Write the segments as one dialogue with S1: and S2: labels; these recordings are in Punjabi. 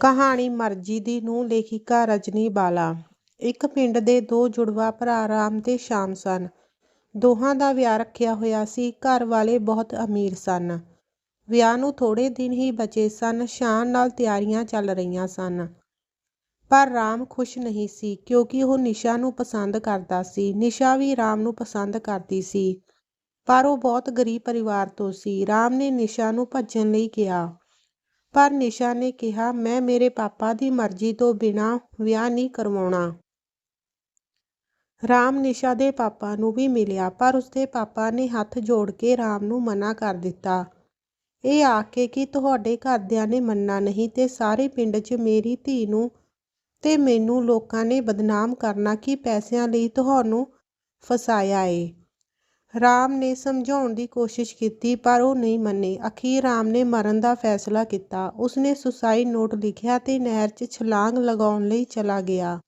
S1: ਕਹਾਣੀ ਮਰਜ਼ੀ ਦੀ ਨੂੰ ਲੇਖਿਕਾ ਰਜਨੀ ਬਾਲਾ ਇੱਕ ਪਿੰਡ ਦੇ ਦੋ ਜੁੜਵਾ ਭਰਾ ਰਾਮ ਤੇ ਸ਼ਾਮ ਸਨ। ਦੋਹਾਂ ਦਾ ਵਿਆਹ ਰੱਖਿਆ ਹੋਇਆ ਸੀ। ਘਰ ਵਾਲੇ ਬਹੁਤ ਅਮੀਰ ਸਨ। ਵਿਆਹ ਨੂੰ ਥੋੜ੍ਹੇ ਦਿਨ ਹੀ ਬਚੇ ਸਨ। ਸ਼ਾਨ ਨਾਲ ਤਿਆਰੀਆਂ ਚੱਲ ਰਹੀਆਂ ਸਨ। ਪਰ ਰਾਮ ਖੁਸ਼ ਨਹੀਂ ਸੀ ਕਿਉਂਕਿ ਉਹ ਨਿਸ਼ਾ ਨੂੰ ਪਸੰਦ ਕਰਦਾ ਸੀ। ਨਿਸ਼ਾ ਵੀ ਰਾਮ ਨੂੰ ਪਸੰਦ ਕਰਦੀ ਸੀ ਪਰ ਉਹ ਬਹੁਤ ਗਰੀਬ ਪਰਿਵਾਰ ਤੋਂ ਸੀ। ਰਾਮ ਨੇ ਨਿਸ਼ਾ ਨੂੰ ਭੱਜਣ ਲਈ ਕਿਹਾ ਪਰ ਨਿਸ਼ਾ ਨੇ ਕਿਹਾ, ਮੈਂ ਮੇਰੇ ਪਾਪਾ ਦੀ ਮਰਜ਼ੀ ਤੋਂ ਬਿਨਾਂ ਵਿਆਹ ਨਹੀਂ ਕਰਵਾਉਣਾ। ਰਾਮ ਨਿਸ਼ਾ ਦੇ ਪਾਪਾ ਨੂੰ ਵੀ ਮਿਲਿਆ, ਪਰ ਉਸਦੇ ਪਾਪਾ ਨੇ ਹੱਥ ਜੋੜ ਕੇ ਰਾਮ ਨੂੰ ਮਨਾ ਕਰ ਦਿੱਤਾ ਇਹ ਆਖ ਕੇ ਕਿ ਤੁਹਾਡੇ ਘਰਦਿਆਂ ਨੇ ਮੰਨਣਾ ਨਹੀਂ ਤੇ ਸਾਰੇ ਪਿੰਡ 'ਚ ਮੇਰੀ ਧੀ ਨੂੰ ਤੇ ਮੈਨੂੰ ਲੋਕਾਂ ਨੇ ਬਦਨਾਮ ਕਰਨਾ ਕਿ ਪੈਸਿਆਂ ਲਈ ਤੁਹਾਨੂੰ ਫਸਾਇਆ ਏ। ਰਾਮ ਨੇ ਸਮਝਾਉਣ ਦੀ ਕੋਸ਼ਿਸ਼ ਕੀਤੀ, ਪਰ ਉਹ ਨਹੀਂ ਮੰਨੇ। ਅਖੀਰ ਰਾਮ ਨੇ ਮਰਨ ਦਾ ਫੈਸਲਾ ਕੀਤਾ। ਉਸਨੇ ਸੁਸਾਈਡ ਨੋਟ ਲਿਖਿਆ ਤੇ ਨਹਿਰ 'ਚ ਛਲਾਂਗ ਲਗਾਉਣ ਲਈ ਚਲਾ ਗਿਆ।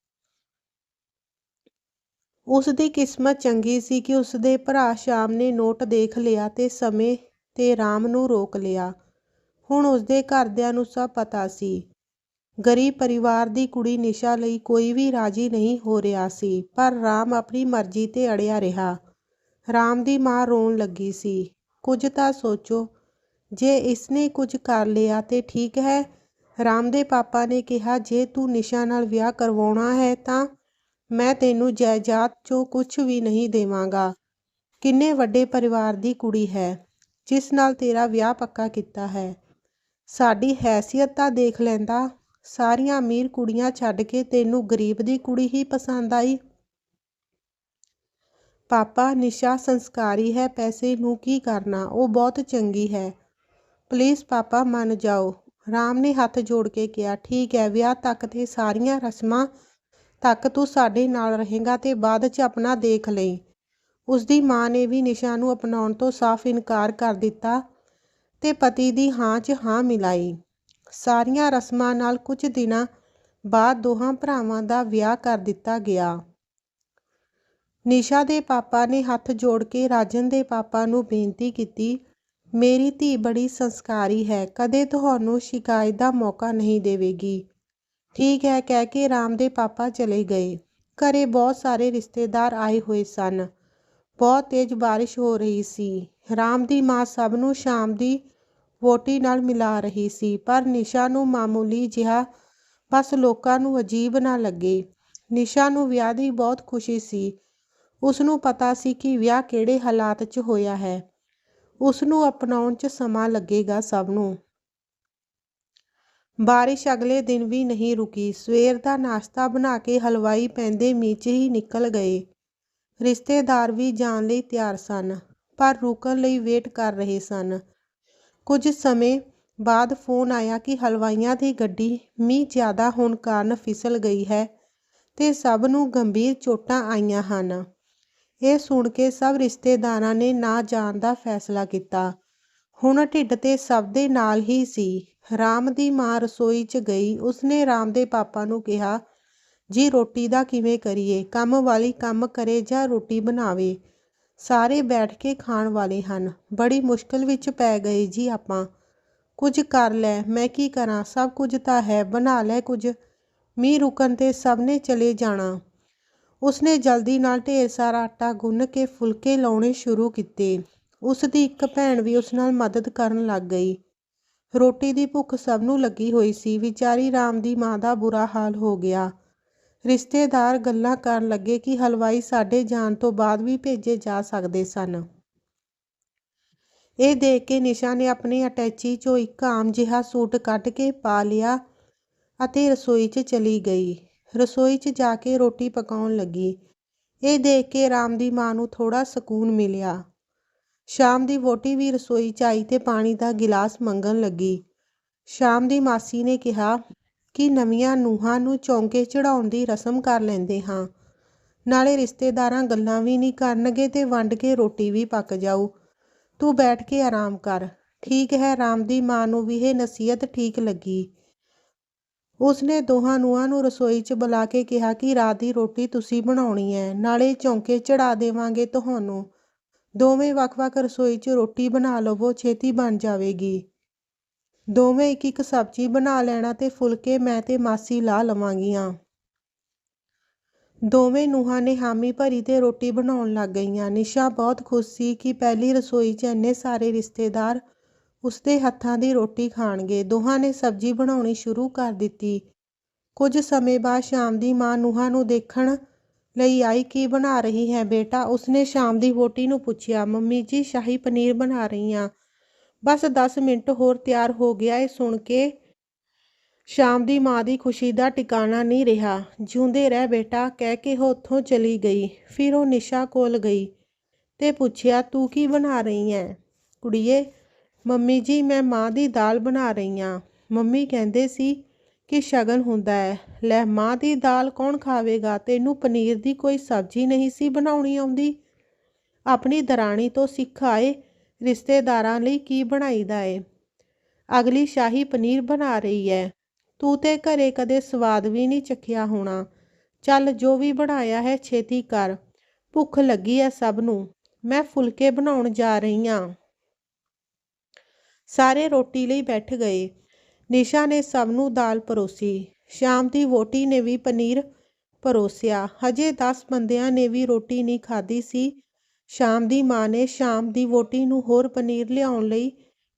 S1: ਉਸਦੀ ਕਿਸਮਤ ਚੰਗੀ ਸੀ ਕਿ ਉਸਦੇ ਭਰਾ ਸ਼ਾਮ ਨੇ ਨੋਟ ਦੇਖ ਲਿਆ ਤੇ ਸਮੇਂ ਤੇ ਰਾਮ ਨੂੰ ਰੋਕ ਲਿਆ। ਹੁਣ ਉਸਦੇ ਘਰਦਿਆਂ ਨੂੰ ਸਭ ਪਤਾ ਸੀ। ਗਰੀਬ ਪਰਿਵਾਰ ਦੀ ਕੁੜੀ ਨਿਸ਼ਾ ਲਈ ਕੋਈ ਵੀ ਰਾਜ਼ੀ ਨਹੀਂ ਹੋ ਰਿਹਾ ਸੀ, ਪਰ ਰਾਮ ਆਪਣੀ ਮਰਜ਼ੀ ਤੇ ਅੜਿਆ ਰਿਹਾ। ਰਾਮ ਦੀ ਮਾਂ ਰੋਣ ਲੱਗੀ ਸੀ। ਕੁਝ ਤਾਂ ਸੋਚੋ, ਜੇ ਇਸਨੇ ਕੁਝ ਕਰ ਲਿਆ ਤੇ ਠੀਕ ਹੈ। ਰਾਮ ਦੇ ਪਾਪਾ ਨੇ ਕਿਹਾ, ਜੇ ਤੂੰ ਨਿਸ਼ਾ ਨਾਲ ਵਿਆਹ ਕਰਵਾਉਣਾ ਹੈ ਤਾਂ ਮੈਂ ਤੈਨੂੰ ਜਾਇਦਾਦ 'ਚੋਂ ਕੁਝ ਵੀ ਨਹੀਂ ਦੇਵਾਂਗਾ। ਕਿੰਨੇ ਵੱਡੇ ਪਰਿਵਾਰ ਦੀ ਕੁੜੀ ਹੈ, ਜਿਸ ਨਾਲ ਤੇਰਾ ਵਿਆਹ ਪੱਕਾ ਕੀਤਾ ਹੈ। ਸਾਡੀ ਹੈਸੀਅਤ ਤਾਂ ਦੇਖ ਲੈਂਦਾ। ਸਾਰੀਆਂ ਅਮੀਰ ਕੁੜੀਆਂ ਛੱਡ ਕੇ ਤੈਨੂੰ ਗਰੀਬ ਦੀ ਕੁੜੀ ਹੀ ਪਸੰਦ ਆਈ। ਪਾਪਾ ਨਿਸ਼ਾ ਸੰਸਕਾਰੀ ਹੈ, ਪੈਸੇ ਨੂੰ ਕੀ ਕਰਨਾ ਉਹ ਬਹੁਤ ਚੰਗੀ ਹੈ। ਪਲੀਜ਼ ਪਾਪਾ, ਮੰਨ ਜਾਓ। ਰਾਮ ਨੇ ਹੱਥ ਜੋੜ ਕੇ ਕਿਹਾ, ਠੀਕ ਹੈ, ਵਿਆਹ ਤੱਕ ਤੇ ਸਾਰੀਆਂ ਰਸਮਾਂ ਤੱਕ ਤੂੰ ਸਾਡੇ ਨਾਲ ਰਹੇਗਾ ਤੇ ਬਾਅਦ 'ਚ ਆਪਣਾ ਦੇਖ ਲਈਂ। ਉਸਦੀ ਮਾਂ ਨੇ ਵੀ ਨਿਸ਼ਾ ਨੂੰ ਅਪਣਾਉਣ ਤੋਂ ਸਾਫ਼ ਇਨਕਾਰ ਕਰ ਦਿੱਤਾ ਤੇ ਪਤੀ ਦੀ ਹਾਂ 'ਚ ਹਾਂ ਮਿਲਾਈ। ਸਾਰੀਆਂ ਰਸਮਾਂ ਨਾਲ ਕੁਝ ਦਿਨਾਂ ਬਾਅਦ ਦੋਹਾਂ ਭਰਾਵਾਂ ਦਾ ਵਿਆਹ ਕਰ ਦਿੱਤਾ ਗਿਆ। ਨਿਸ਼ਾ ਦੇ ਪਾਪਾ ਨੇ ਹੱਥ ਜੋੜ ਕੇ ਰਾਜਨ ਦੇ ਪਾਪਾ ਨੂੰ ਬੇਨਤੀ ਕੀਤੀ, ਮੇਰੀ ਧੀ ਬੜੀ ਸੰਸਕਾਰੀ ਹੈ, ਕਦੇ ਤੁਹਾਨੂੰ ਸ਼ਿਕਾਇਤ ਦਾ ਮੌਕਾ ਨਹੀਂ ਦੇਵੇਗੀ। ਠੀਕ ਹੈ, ਕਹਿ ਕੇ ਰਾਮ ਦੇ ਪਾਪਾ ਚਲੇ ਗਏ। ਘਰੇ ਬਹੁਤ ਸਾਰੇ ਰਿਸ਼ਤੇਦਾਰ ਆਏ ਹੋਏ ਸਨ। ਬਹੁਤ ਤੇਜ਼ ਬਾਰਿਸ਼ ਹੋ ਰਹੀ ਸੀ। ਰਾਮ ਦੀ ਮਾਂ ਸਭ ਨੂੰ ਸ਼ਾਮ ਦੀ ਵਹੁਟੀ ਨਾਲ ਮਿਲਾ ਰਹੀ ਸੀ, ਪਰ ਨਿਸ਼ਾ ਨੂੰ ਮਾਮੂਲੀ ਜਿਹਾ ਬਸ ਲੋਕਾਂ ਨੂੰ ਅਜੀਬ ਨਾ ਲੱਗੇ। ਨਿਸ਼ਾ ਨੂੰ ਵਿਆਹ ਦੀ ਬਹੁਤ ਖੁਸ਼ੀ ਸੀ। ਉਸਨੂੰ ਪਤਾ ਸੀ ਕਿ ਵਿਆਹ ਕਿਹੜੇ ਹਾਲਾਤ 'ਚ ਹੋਇਆ ਹੈ। ਉਸਨੂੰ ਅਪਣਾਉਣ 'ਚ ਸਮਾਂ ਲੱਗੇਗਾ ਸਭ ਨੂੰ। ਬਾਰਿਸ਼ ਅਗਲੇ ਦਿਨ ਵੀ ਨਹੀਂ ਰੁਕੀ। ਸਵੇਰ ਦਾ ਨਾਸ਼ਤਾ ਬਣਾ ਕੇ ਹਲਵਾਈ ਪੈਂਦੇ ਮੀਂਹ 'ਚ ਹੀ ਨਿਕਲ ਗਏ। ਰਿਸ਼ਤੇਦਾਰ ਵੀ ਜਾਣ ਲਈ ਤਿਆਰ ਸਨ, ਪਰ ਰੁਕਣ ਲਈ ਵੇਟ ਕਰ ਰਹੇ ਸਨ। ਕੁਝ ਸਮੇਂ ਬਾਅਦ ਫੋਨ ਆਇਆ ਕਿ ਹਲਵਾਈਆਂ ਦੀ ਗੱਡੀ ਮੀਂਹ ਜ਼ਿਆਦਾ ਹੋਣ ਕਾਰਨ ਫਿਸਲ ਗਈ ਹੈ ਤੇ ਸਭ ਨੂੰ ਗੰਭੀਰ ਚੋਟਾਂ ਆਈਆਂ ਹਨ। ਇਹ ਸੁਣ ਕੇ ਸਭ ਰਿਸ਼ਤੇਦਾਰਾਂ ਨੇ ਨਾ ਜਾਣ ਦਾ ਫੈਸਲਾ ਕੀਤਾ। ਹੁਣ ਢਿੱਡ ਤੇ ਸਭ ਦੇ ਨਾਲ ਹੀ ਸੀ। ਰਾਮ ਦੀ ਮਾਂ ਰਸੋਈ 'ਚ ਗਈ। ਉਸਨੇ ਰਾਮ ਦੇ ਪਾਪਾ ਨੂੰ ਕਿਹਾ, ਜੀ, ਰੋਟੀ ਦਾ ਕਿਵੇਂ ਕਰੀਏ। ਕੰਮ ਵਾਲੀ ਕੰਮ ਕਰੇ ਜਾਂ ਰੋਟੀ ਬਣਾਵੇ। ਸਾਰੇ ਬੈਠ ਕੇ ਖਾਣ ਵਾਲੇ ਹਨ। ਬੜੀ ਮੁਸ਼ਕਲ ਵਿੱਚ ਪੈ ਗਏ ਜੀ ਆਪਾਂ। ਕੁਝ ਕਰ ਲੈ, ਮੈਂ ਕੀ ਕਰਾਂ ਸਭ ਕੁਝ ਤਾਂ ਹੈ, ਬਣਾ ਲੈ ਕੁਝ। ਮੀਂਹ ਰੁਕਣ ਤੇ ਸਭ ਨੇ ਚਲੇ ਜਾਣਾ। ਉਸਨੇ ਜਲਦੀ ਨਾਲ ਢੇਰ ਸਾਰਾ ਆਟਾ ਗੁੰਨ ਕੇ ਫੁਲਕੇ ਲਾਉਣੇ ਸ਼ੁਰੂ ਕੀਤੇ। ਉਸਦੀ ਇੱਕ ਭੈਣ ਵੀ ਉਸ ਨਾਲ ਮਦਦ ਕਰਨ ਲੱਗ ਗਈ। ਰੋਟੀ ਦੀ ਭੁੱਖ ਸਭ ਨੂੰ ਲੱਗੀ ਹੋਈ ਸੀ। ਵਿਚਾਰੀ ਰਾਮ ਦੀ ਮਾਂ ਦਾ ਬੁਰਾ ਹਾਲ ਹੋ ਗਿਆ। ਰਿਸ਼ਤੇਦਾਰ ਗੱਲਾਂ ਕਰਨ ਲੱਗੇ ਕਿ ਹਲਵਾਈ ਸਾਡੇ ਜਾਣ ਤੋਂ ਬਾਅਦ ਵੀ ਭੇਜੇ ਜਾ ਸਕਦੇ ਸਨ। ਇਹ ਦੇਖ ਕੇ ਨਿਸ਼ਾ ਨੇ ਆਪਣੀ ਅਟੈਚੀ 'ਚੋਂ ਇੱਕ ਆਮ ਜਿਹਾ ਸੂਟ ਕੱਢ ਕੇ ਪਾ ਲਿਆ ਅਤੇ ਰਸੋਈ 'ਚ ਚਲੀ ਗਈ। ਰਸੋਈ 'ਚ ਜਾ ਕੇ ਰੋਟੀ ਪਕਾਉਣ ਲੱਗੀ। ਇਹ ਦੇਖ ਕੇ ਰਾਮ ਦੀ ਮਾਂ ਨੂੰ ਥੋੜ੍ਹਾ ਸਕੂਨ ਮਿਲਿਆ। ਸ਼ਾਮ ਦੀ ਵਹੁਟੀ ਵੀ ਰਸੋਈ 'ਚ ਆਈ ਤੇ ਪਾਣੀ ਦਾ ਗਿਲਾਸ ਮੰਗਣ ਲੱਗੀ। ਸ਼ਾਮ ਦੀ ਮਾਸੀ ਨੇ ਕਿਹਾ ਕਿ ਨਵੀਆਂ ਨੂੰਹਾਂ ਨੂੰ ਚੌਂਕੇ ਚੜਾਉਣ ਦੀ ਰਸਮ ਕਰ ਲੈਂਦੇ ਹਾਂ। ਨਾਲੇ ਰਿਸ਼ਤੇਦਾਰਾਂ ਗੱਲਾਂ ਵੀ ਨਹੀਂ ਕਰਨਗੇ ਤੇ ਵੰਡ ਕੇ ਰੋਟੀ ਵੀ ਪੱਕ ਜਾਊ। ਤੂੰ ਬੈਠ ਕੇ ਆਰਾਮ ਕਰ। ਠੀਕ ਹੈ, ਰਾਮ ਦੀ ਮਾਂ ਨੂੰ ਵੀ ਇਹ ਨਸੀਹਤ ਠੀਕ ਲੱਗੀ। ਉਸਨੇ ਦੋਹਾਂ ਨੂੰਹਾਂ ਨੂੰ ਰਸੋਈ 'ਚ ਬੁਲਾ ਕੇ ਕਿਹਾ ਕਿ ਰਾਤ ਦੀ ਰੋਟੀ ਤੁਸੀਂ ਬਣਾਉਣੀ ਹੈ, ਨਾਲੇ ਚੌਂਕੇ ਚੜਾ ਦੇਵਾਂਗੇ ਤੁਹਾਨੂੰ। ਦੋਵੇਂ ਵੱਖ ਵੱਖ ਰਸੋਈ 'ਚ ਰੋਟੀ ਬਣਾ ਲਵੋ, ਛੇਤੀ ਬਣ ਜਾਵੇਗੀ। ਦੋਵੇਂ ਇੱਕ ਇੱਕ ਸਬਜ਼ੀ ਬਣਾ ਲੈਣਾ ਤੇ ਫੁਲਕੇ ਮੈਂ ਤੇ ਮਾਸੀ ਲਾ ਲਵਾਂਗੀਆਂ ਦੋਵੇਂ ਨੂੰਹਾਂ ਨੇ ਹਾਮੀ ਭਰੀ ਤੇ ਰੋਟੀ ਬਣਾਉਣ ਲੱਗ ਗਈਆਂ ਨਿਸ਼ਾ ਬਹੁਤ ਖੁਸ਼ ਸੀ ਕਿ ਪਹਿਲੀ ਰਸੋਈ 'ਚ ਇੰਨੇ ਸਾਰੇ ਰਿਸ਼ਤੇਦਾਰ ਉਸਦੇ ਹੱਥਾਂ ਦੀ ਰੋਟੀ ਖਾਣਗੇ। ਦੋਹਾਂ ਨੇ ਸਬਜ਼ੀ ਬਣਾਉਣੀ ਸ਼ੁਰੂ ਕਰ ਦਿੱਤੀ। ਕੁਝ ਸਮੇਂ ਬਾਅਦ ਸ਼ਾਮ ਦੀ ਮਾਂ ਨੂੰਹਾਂ ਨੂੰ ਦੇਖਣ ਲਈ ਆਈ, ਕੀ ਬਣਾ ਰਹੀ ਹੈ ਬੇਟਾ? ਉਸਨੇ ਸ਼ਾਮ ਦੀ ਰੋਟੀ ਨੂੰ ਪੁੱਛਿਆ, ਮੰਮੀ ਜੀ, ਸ਼ਾਹੀ ਪਨੀਰ ਬਣਾ ਰਹੀ ਹਾਂ। ਬਸ 10 ਮਿੰਟ ਹੋਰ ਤਿਆਰ ਹੋ ਗਿਆ ਇਹ ਸੁਣ ਕੇ ਸ਼ਾਮ ਦੀ ਮਾਂ ਦੀ ਖੁਸ਼ੀ ਦਾ ਟਿਕਾਣਾ ਨਹੀਂ ਰਿਹਾ। ਜਿਉਂਦੇ ਰਹਿ ਬੇਟਾ, ਕਹਿ ਕੇ ਉਹ ਉੱਥੋਂ ਚਲੀ ਗਈ। ਫਿਰ ਉਹ ਨਿਸ਼ਾ ਕੋਲ ਗਈ ਤੇ ਪੁੱਛਿਆ, ਤੂੰ ਕੀ ਬਣਾ ਰਹੀ ਹੈ? ਕੁੜੀਏ ਮੰਮੀ ਜੀ, ਮੈਂ ਮਾਂ ਦੀ ਦਾਲ ਬਣਾ ਰਹੀ ਹਾਂ ਮੰਮੀ ਕਹਿੰਦੇ ਸੀ ਕਿ ਸ਼ਗਨ ਹੁੰਦਾ ਹੈ। ਲੈ, ਮਾਂ ਦੀ ਦਾਲ ਕੌਣ ਖਾਵੇਗਾ? ਤੈਨੂੰ ਪਨੀਰ ਦੀ ਕੋਈ ਸਬਜ਼ੀ ਨਹੀਂ ਸੀ ਬਣਾਉਣੀ ਆਉਂਦੀ। ਆਪਣੀ ਦਰਾਣੀ ਤੋਂ ਸਿੱਖ ਆਏ ਰਿਸ਼ਤੇਦਾਰਾਂ ਲਈ ਕੀ ਬਣਾਈਦਾ ਏ? ਅਗਲੀ ਸ਼ਾਹੀ ਪਨੀਰ ਬਣਾ ਰਹੀ ਹੈ। ਤੂੰ ਤੇ ਘਰੇ ਕਦੇ ਸਵਾਦ ਵੀ ਨਹੀਂ ਚੱਖਿਆ ਹੋਣਾ। ਚੱਲ, ਜੋ ਵੀ ਬਣਾਇਆ ਹੈ, ਛੇਤੀ ਕਰ। ਭੁੱਖ ਲੱਗੀ ਹੈ ਸਭ ਨੂੰ। ਮੈਂ ਫੁਲਕੇ ਬਣਾਉਣ ਜਾ ਰਹੀ ਹਾਂ ਸਾਰੇ ਰੋਟੀ ਲਈ ਬੈਠ ਗਏ। ਨਿਸ਼ਾ ਨੇ ਸਭ ਨੂੰ ਦਾਲ ਪਰੋਸੀ। ਸ਼ਾਮ ਦੀ ਵੋਟੀ ਨੇ ਵੀ ਪਨੀਰ ਪਰੋਸਿਆ। ਹਜੇ 10 ਬੰਦਿਆਂ ਨੇ ਵੀ ਰੋਟੀ ਨਹੀਂ ਖਾਧੀ ਸੀ। ਸ਼ਾਮ ਦੀ ਮਾਂ ਨੇ ਸ਼ਾਮ ਦੀ ਵੋਟੀ ਨੂੰ ਹੋਰ ਪਨੀਰ ਲਿਆਉਣ ਲਈ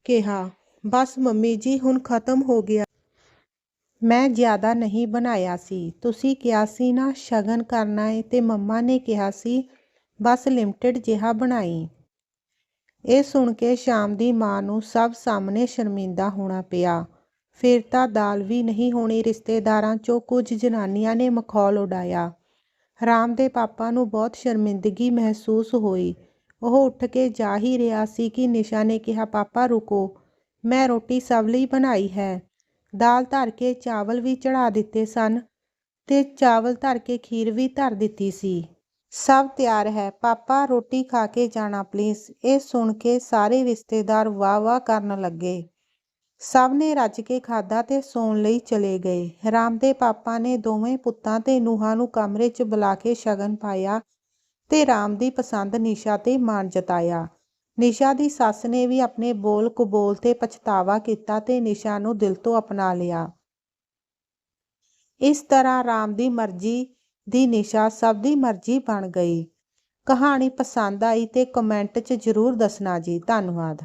S1: ਕਿਹਾ। ਬਸ ਮੰਮੀ ਜੀ, ਹੁਣ ਖਤਮ ਹੋ ਗਿਆ। ਮੈਂ ਜ਼ਿਆਦਾ ਨਹੀਂ ਬਣਾਇਆ ਸੀ। ਤੁਸੀਂ ਕਿਹਾ ਸੀ ਨਾ, ਸ਼ਗਨ ਕਰਨਾ ਏ ਤੇ ਮੰਮਾ ਨੇ ਕਿਹਾ ਸੀ, ਬਸ ਲਿਮਟਿਡ ਜਿਹਾ ਬਣਾਈ। ਇਹ ਸੁਣ ਕੇ ਸ਼ਾਮ ਦੀ ਮਾਂ ਨੂੰ ਸਭ ਸਾਹਮਣੇ ਸ਼ਰਮਿੰਦਾ ਹੋਣਾ ਪਿਆ। ਫਿਰ ਤਾਂ ਦਾਲ ਵੀ ਨਹੀਂ ਹੋਣੀ, ਰਿਸ਼ਤੇਦਾਰਾਂ 'ਚੋਂ ਕੁਝ ਜਨਾਨੀਆਂ ਨੇ ਮਖੌਲ ਉਡਾਇਆ। ਰਾਮ ਦੇ ਪਾਪਾ ਨੂੰ ਬਹੁਤ ਸ਼ਰਮਿੰਦਗੀ ਮਹਿਸੂਸ ਹੋਈ। ਉਹ ਉੱਠ ਕੇ ਜਾ ਹੀ ਰਿਹਾ ਸੀ ਕਿ ਨਿਸ਼ਾ ਨੇ ਕਿਹਾ, ਪਾਪਾ, ਰੁਕੋ। ਮੈਂ ਰੋਟੀ ਸਭ ਲਈ ਬਣਾਈ ਹੈ। ਦਾਲ ਧਰ ਕੇ ਚਾਵਲ ਵੀ ਚੜਾ ਦਿੱਤੇ ਸਨ ਤੇ ਚਾਵਲ ਧਰ ਕੇ ਖੀਰ ਵੀ ਧਰ ਦਿੱਤੀ ਸੀ। ਸਭ ਤਿਆਰ ਹੈ। ਪਾਪਾ, ਰੋਟੀ ਖਾ ਕੇ ਜਾਣਾ ਪਲੀਜ਼ ਇਹ ਸੁਣ ਕੇ ਸਾਰੇ ਰਿਸ਼ਤੇਦਾਰ ਵਾਹ ਵਾਹ ਕਰਨ ਲੱਗੇ। ਸਭ ਨੇ ਰੱਜ ਕੇ ਖਾਧਾ ਤੇ ਸੌਣ ਲਈ ਚਲੇ ਗਏ। ਰਾਮ ਦੇ ਪਾਪਾ ਨੇ ਦੋਵੇਂ ਪੁੱਤਾਂ ਤੇ ਨੂਹਾਂ ਨੂੰ ਕਮਰੇ 'ਚ ਬੁਲਾ ਕੇ ਸ਼ਗਨ ਪਾਇਆ ਤੇ ਰਾਮ ਦੀ ਪਸੰਦ ਨਿਸ਼ਾ ਤੇ ਮਾਣ ਜਤਾਇਆ। ਨਿਸ਼ਾ ਦੀ ਸੱਸ ਨੇ ਵੀ ਆਪਣੇ ਬੋਲ ਕਬੋਲ ਤੇ ਪਛਤਾਵਾ ਕੀਤਾ ਤੇ ਨਿਸ਼ਾ ਨੂੰ ਦਿਲ ਤੋਂ ਅਪਣਾ ਲਿਆ। ਇਸ ਤਰ੍ਹਾਂ ਰਾਮ ਦੀ ਮਰਜ਼ੀ ਦੀ ਨਿਸ਼ਾ ਸਭ ਦੀ ਮਰਜ਼ੀ ਬਣ ਗਈ। ਕਹਾਣੀ ਪਸੰਦ ਆਈ ਤੇ ਕਮੈਂਟ 'ਚ ਜ਼ਰੂਰ ਦੱਸਣਾ ਜੀ। ਧੰਨਵਾਦ।